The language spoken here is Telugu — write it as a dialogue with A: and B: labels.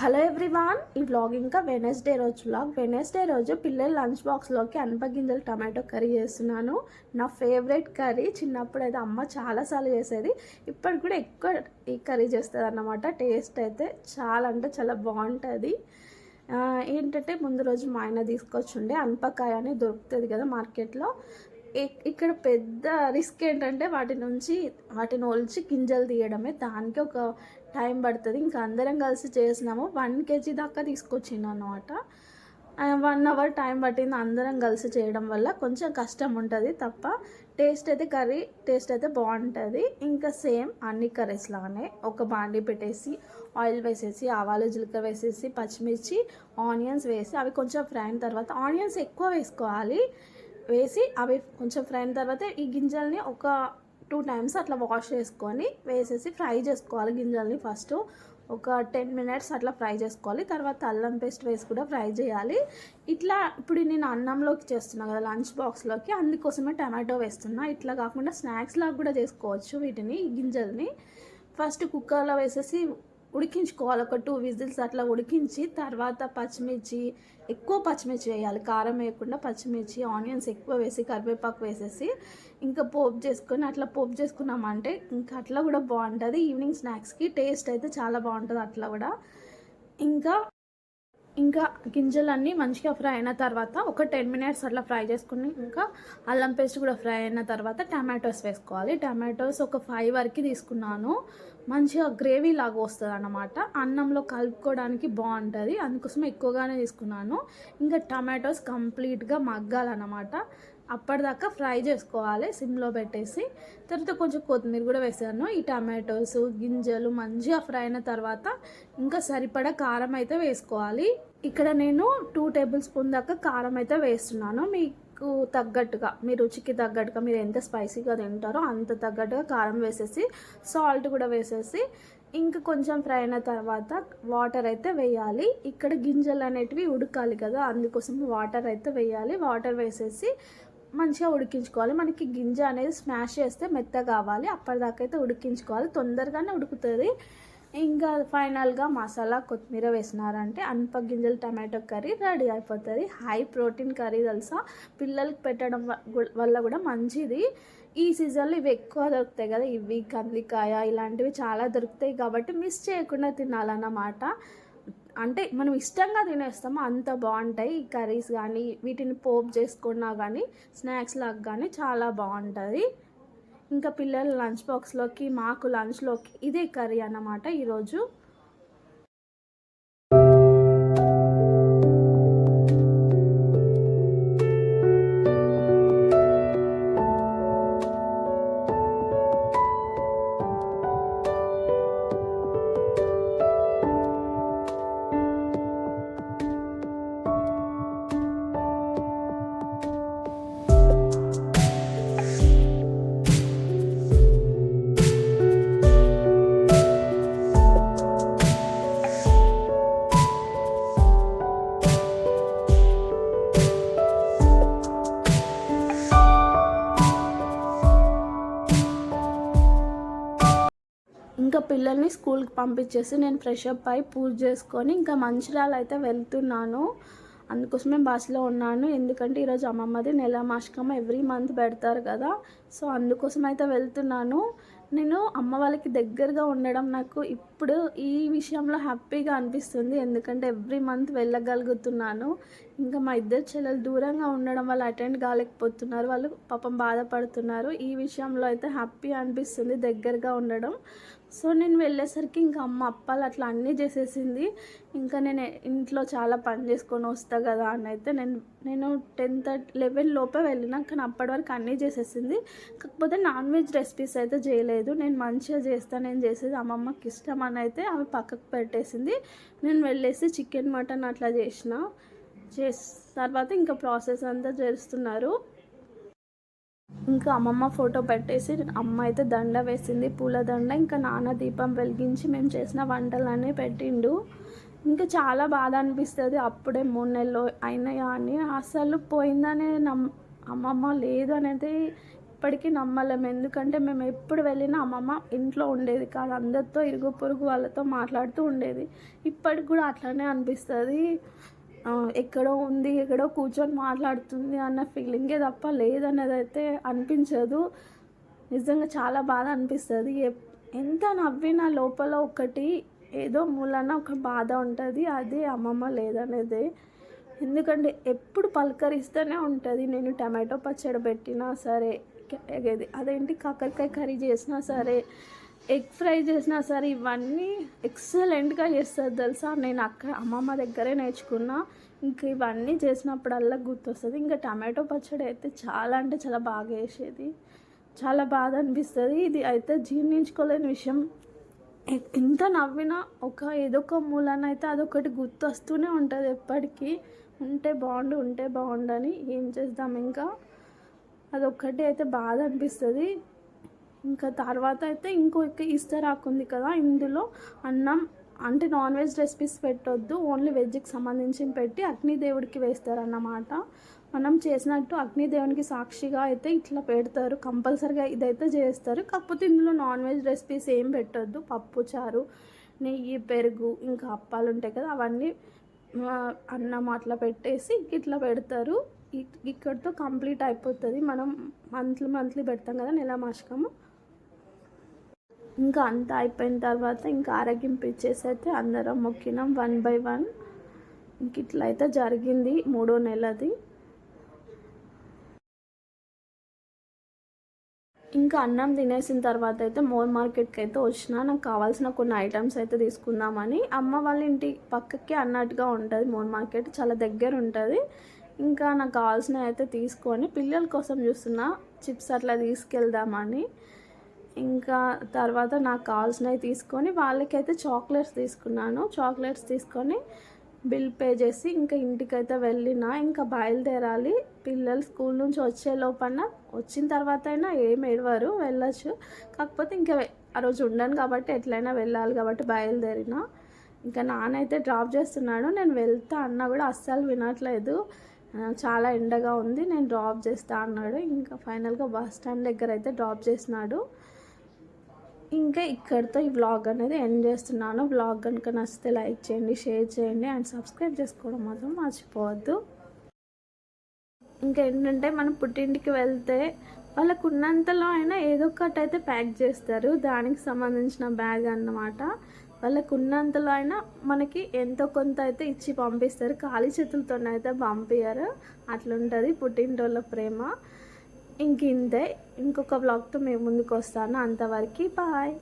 A: హలో ఎవ్రీవాన్ ఈ వ్లాగ్ ఇంకా వెనస్డే రోజు వ్లాగ్ వెనస్డే రోజు పిల్లల లంచ్ బాక్స్లోకి అనపగింజలు టమాటో కర్రీ చేస్తున్నాను. నా ఫేవరెట్ కర్రీ చిన్నప్పుడు అయితే అమ్మ చాలాసార్లు చేసేది. ఇప్పటికి కూడా ఎక్కువ ఈ కర్రీ చేస్తుంది అన్నమాట టేస్ట్ అయితే చాలా అంటే చాలా బాగుంటుంది. ఏంటంటే ముందు రోజు మా ఆయన తీసుకొచ్చుండే అనపకాయ అని దొరుకుతుంది కదా మార్కెట్లో. ఇక్కడ పెద్ద రిస్క్ ఏంటంటే వాటి నుంచి వాటిని ఒలిచి గింజలు తీయడమే. దానికి ఒక టైం పడుతుంది. ఇంకా అందరం కలిసి చేసినాము. వన్ కేజీ దాకా తీసుకొచ్చిండు అనమాట వన్ అవర్ టైం పట్టింది అందరం కలిసి చేయడం వల్ల. కొంచెం కష్టం ఉంటుంది తప్ప టేస్ట్ అయితే కర్రీ టేస్ట్ అయితే బాగుంటుంది. ఇంకా సేమ్ అన్ని కర్రీస్ లాగానే ఒక బాండీ పెట్టేసి ఆయిల్ వేసేసి ఆవాలు జీలకర్ర వేసేసి పచ్చిమిర్చి ఆనియన్స్ వేసి అవి కొంచెం ఫ్రై అయిన తర్వాత ఆనియన్స్ ఎక్కువ వేసుకోవాలి. వేసి అవి కొంచెం ఫ్రై అయిన తర్వాత ఈ గింజల్ని ఒక టూ టైమ్స్ అట్లా వాష్ చేసుకొని వేసేసి ఫ్రై చేసుకోవాలి గింజల్ని ఫస్ట్. ఒక టెన్ మినిట్స్ అట్లా ఫ్రై చేసుకోవాలి. తర్వాత అల్లం పేస్ట్ వేసి కూడా ఫ్రై చేయాలి. ఇట్లా ఇప్పుడు నేను అన్నంలోకి చేస్తున్నా కదా లంచ్ బాక్స్లోకి అందుకోసమే టమాటో వేస్తున్నా. ఇట్లా కాకుండా స్నాక్స్ లాగా కూడా చేసుకోవచ్చు వీటిని గింజల్ని. ఫస్ట్ కుక్కర్లో వేసేసి ఉడికించుకోవాలి. ఒక టూ విజిల్స్ అట్లా ఉడికించి తర్వాత పచ్చిమిర్చి ఎక్కువ పచ్చిమిర్చి వేయాలి. కారం వేయకుండా పచ్చిమిర్చి ఆనియన్స్ ఎక్కువ వేసి కరివేపాకు వేసేసి ఇంకా పోపు చేసుకొని అట్లా పోపు చేసుకున్నామంటే ఇంకా అట్లా కూడా బాగుంటుంది. ఈవినింగ్ స్నాక్స్కి టేస్ట్ అయితే చాలా బాగుంటుంది అట్లా కూడా. ఇంకా ఇంకా గింజలన్నీ మంచిగా ఫ్రై అయిన తర్వాత ఒక టెన్ మినిట్స్ అట్లా ఫ్రై చేసుకుని ఇంకా అల్లం పేస్ట్ కూడా ఫ్రై అయిన తర్వాత టమాటోస్ వేసుకోవాలి. టమాటోస్ ఒక ఫైవ్ వరకు తీసుకున్నాను. మంచిగా గ్రేవీ లాగా వస్తుంది అన్నమాట అన్నంలో కలుపుకోవడానికి బాగుంటుంది. అందుకోసం ఎక్కువగానే తీసుకున్నాను. ఇంకా టమాటోస్ కంప్లీట్గా మగ్గాలన్నమాట. అప్పటిదాకా ఫ్రై చేసుకోవాలి సిమ్లో పెట్టేసి. తర్వాత కొంచెం కొత్తిమీర కూడా వేసాను. ఈ టమాటోస్ గింజలు మంచిగా ఫ్రై అయిన తర్వాత ఇంకా సరిపడా కారం అయితే వేసుకోవాలి. ఇక్కడ నేను టూ టేబుల్ స్పూన్ దాకా కారం అయితే వేస్తున్నాను. మీ మీకు తగ్గట్టుగా మీ రుచికి తగ్గట్టుగా మీరు ఎంత స్పైసీగా తింటారో అంత తగ్గట్టుగా కారం వేసేసి సాల్ట్ కూడా వేసేసి ఇంకా కొంచెం ఫ్రై అయిన తర్వాత వాటర్ అయితే వేయాలి. ఇక్కడ గింజలు అనేటివి ఉడకాలి కదా అందుకోసం వాటర్ అయితే వేయాలి. వాటర్ వేసేసి మంచిగా ఉడికించుకోవాలి. మనకి గింజ అనేది స్మాష్ చేస్తే మెత్త కావాలి అప్పటిదాకైతే ఉడికించుకోవాలి. తొందరగానే ఉడుకుతుంది. ఇంకా ఫైనల్గా మసాలా కొత్తిమీర వేసినారంటే అనప గింజలు టమాటో కర్రీ రెడీ అయిపోతుంది. హై ప్రోటీన్ కర్రీ తెలుసా? పిల్లలకి పెట్టడం వల్ల కూడా మంచిది. ఈ సీజన్లో ఇవి ఎక్కువ దొరుకుతాయి కదా ఇవి కందికాయ ఇలాంటివి చాలా దొరుకుతాయి కాబట్టి మిస్ చేయకుండా తినాలన్నమాట. అంటే మనం ఇష్టంగా తినేస్తాము అంత బాగుంటాయి. ఈ కర్రీస్ కానీ వీటిని పోపు చేసుకున్నా కానీ స్నాక్స్ లాగా కానీ చాలా బాగుంటుంది. ఇంకా పిల్లల లంచ్ బాక్స్లోకి మాకు లంచ్లోకి ఇదే కర్రీ అన్నమాట ఈరోజు. పిల్లల్ని స్కూల్కి పంపించేసి నేను ఫ్రెష్ అప్ అయి పూజ చేసుకొని ఇంకా మంచిర్యాల అయితే వెళ్తున్నాను. అందుకోసమే బస్సులో ఉన్నాను. ఎందుకంటే ఈరోజు అమ్మమ్మది నెల మాసికం ఎవ్రీ మంత్ పెడతారు కదా. సో అందుకోసం అయితే వెళ్తున్నాను. నేను అమ్మ వాళ్ళకి దగ్గరగా ఉండడం నాకు ఇప్పుడు ఈ విషయంలో హ్యాపీగా అనిపిస్తుంది. ఎందుకంటే ఎవ్రీ మంత్ వెళ్ళగలుగుతున్నాను. ఇంకా మా ఇద్దరు చెల్లెలు దూరంగా ఉండడం వల్ల అటెండ్ కాలేకపోతున్నారు. వాళ్ళు పాపం బాధపడుతున్నారు. ఈ విషయంలో అయితే హ్యాపీ అనిపిస్తుంది దగ్గరగా ఉండడం. సో నేను వెళ్ళేసరికి ఇంకా అమ్మ అప్పాలు అట్లా అన్నీ చేసేసింది. ఇంకా నేను ఇంట్లో చాలా పని చేసుకొని వస్తా కదా అని అయితే నేను నేను టెన్ థర్టీ లెవెన్ లోపే వెళ్ళినా కానీ అప్పటి వరకు అన్నీ చేసేసింది. కాకపోతే నాన్ వెజ్ రెసిపీస్ అయితే చేయలేదు. నేను మంచిగా చేస్తాను నేను చేసేది అమ్మమ్మకి ఇష్టం అని అయితే అవి పక్కకు పెట్టేసింది. నేను వెళ్ళేసి చికెన్ మటన్ అట్లా చేసిన. చేసి తర్వాత ఇంకా ప్రాసెస్ అంతా చేస్తున్నారు. ఇంకా అమ్మమ్మ ఫోటో పెట్టేసి అమ్మ అయితే దండ వేసింది పూల దండ. ఇంకా నాన్న దీపం వెలిగించి మేము చేసిన వంటలన్నీ పెట్టిండు. ఇంకా చాలా బాధ అనిపిస్తుంది. అప్పుడే మూడు నెలలు అయినాయా అని. అసలు పోయిందనే నమ్ అమ్మమ్మ లేదు అనేది ఇప్పటికీ నమ్మలేము ఎందుకంటే మేము ఎప్పుడు వెళ్ళినా అమ్మమ్మ ఇంట్లో ఉండేది కాదు. అందరితో ఇరుగు పొరుగు వాళ్ళతో మాట్లాడుతూ ఉండేది. ఇప్పటికి కూడా అట్లానే అనిపిస్తుంది. ఎక్కడో ఉంది ఎక్కడో కూర్చొని మాట్లాడుతుంది అన్న ఫీలింగే తప్ప లేదన్నది అయితే అనిపించదు. నిజంగా చాలా బాధ అనిపిస్తుంది. ఎంత నవ్వినా లోపల ఒకటి ఏదో మూలన ఒక బాధ ఉంటుంది. అది అమ్మమ్మ లేదనేది. ఎందుకంటే ఎప్పుడు పలకరిస్తూనే ఉంటుంది. నేను టమాటో పచ్చడి పెట్టినా సరే అదేంటి? కాకరకాయ కర్రీ చేసినా సరే ఎగ్ ఫ్రై చేసినా సరే ఇవన్నీ ఎక్సలెంట్గా చేస్తుంది తెలుసా? నేను అక్కడ అమ్మమ్మ దగ్గరే నేర్చుకున్నా. ఇంకా ఇవన్నీ చేసినప్పుడల్లా గుర్తొస్తుంది. ఇంకా టమాటో పచ్చడి అయితే చాలా అంటే చాలా బాగా వేసేది చాలా బాధ అనిపిస్తుంది. ఇది అయితే జీర్ణించుకోలేని విషయం. ఎంత నవ్వినా ఒక ఏదో ఒక మూలనైతే అదొకటి గుర్తొస్తూనే ఉంటుంది ఎప్పటికీ. ఉంటే బాగుండు ఉంటే బాగుండని ఏం చేద్దాం ఇంకా? అదొక్కటి అయితే బాధ అనిపిస్తుంది. ఇంకా తర్వాత అయితే ఇంకో ఈస్టర్ ఆకుంది కదా ఇందులో అన్నం అంటే నాన్ వెజ్ రెసిపీస్ పెట్టొద్దు ఓన్లీ వెజ్కి సంబంధించి పెట్టి అగ్నిదేవుడికి వేస్తారన్నమాట. మనం చేసినట్టు అగ్నిదేవునికి సాక్షిగా అయితే ఇట్లా పెడతారు కంపల్సరిగా ఇదైతే చేస్తారు. కాకపోతే ఇందులో నాన్ వెజ్ రెసిపీస్ ఏం పెట్టొద్దు పప్పు చారు నెయ్యి పెరుగు ఇంకా అప్పాలు ఉంటాయి కదా అవన్నీ అన్నం అట్లా పెట్టేసి ఇట్లా పెడతారు. ఇక్కడితో కంప్లీట్ అయిపోతుంది. మనం మంత్లీ మంత్లీ పెడతాం కదా నెల మాసకము. ఇంకా అంతా అయిపోయిన తర్వాత ఇంకా ఆరోగ్యం ఇచ్చేసి అయితే అందరం మొక్కినాం వన్ బై వన్. ఇంక ఇట్లా అయితే జరిగింది మూడో నెలది. ఇంకా అన్నం తినేసిన తర్వాత అయితే మోర్ మార్కెట్కి అయితే వచ్చిన నాకు కావాల్సిన కొన్ని ఐటమ్స్ అయితే తీసుకుందామని. అమ్మ వాళ్ళ ఇంటి పక్కకి అన్నట్టుగా ఉంటుంది మోర్ మార్కెట్ చాలా దగ్గర ఉంటుంది. ఇంకా నాకు కావాల్సినవి అయితే తీసుకొని పిల్లల కోసం చూస్తున్నా చిప్స్ అట్లా తీసుకెళ్దామని. ఇంకా తర్వాత నాకు కావాల్సినవి తీసుకొని వాళ్ళకైతే చాక్లెట్స్ తీసుకున్నాను. చాక్లెట్స్ తీసుకొని బిల్ పే చేసి ఇంకా ఇంటికైతే వెళ్ళిన ఇంకా బయలుదేరాలి. పిల్లలు స్కూల్ నుంచి వచ్చే లోపల వచ్చిన తర్వాత అయినా ఏం ఏడవారు వెళ్ళచ్చు. కాకపోతే ఇంకా ఆ రోజు ఉండను కాబట్టి ఎట్లయినా వెళ్ళాలి కాబట్టి బయలుదేరిన. ఇంకా నాన్నైతే డ్రాప్ చేస్తున్నాడు. నేను వెళ్తా అన్నా కూడా అస్సలు వినట్లేదు. చాలా ఎండగా ఉంది. నేను డ్రాప్ చేస్తా అన్నాడు. ఇంకా ఫైనల్గా బస్ స్టాండ్ దగ్గర అయితే డ్రాప్ చేసినాడు. ఇంకా ఇక్కడితో ఈ వ్లాగ్ అనేది ఎండ్ చేస్తున్నాను. వ్లాగ్ కనుక నచ్చితే లైక్ చేయండి షేర్ చేయండి అండ్ సబ్స్క్రైబ్ చేసుకోవడం మాత్రం మర్చిపోవద్దు. ఇంకా ఏంటంటే మనం పుట్టింటికి వెళ్తే వాళ్ళకు ఉన్నంతలో అయినా ఏదో ఒకటి అయితే ప్యాక్ చేస్తారు. దానికి సంబంధించిన బ్యాగ్ అన్నమాట. వాళ్ళకు ఉన్నంతలో అయినా మనకి ఎంతో కొంత అయితే ఇచ్చి పంపిస్తారు. ఖాళీ చేతులతోనైతే పంపించరు అట్లుంటుంది పుట్టింటోళ్ళ ప్రేమ. ఇంక ఇంతే. ఇంకొక బ్లాగ్తో మేము ముందుకు వస్తాను. అంతవరకు బాయ్.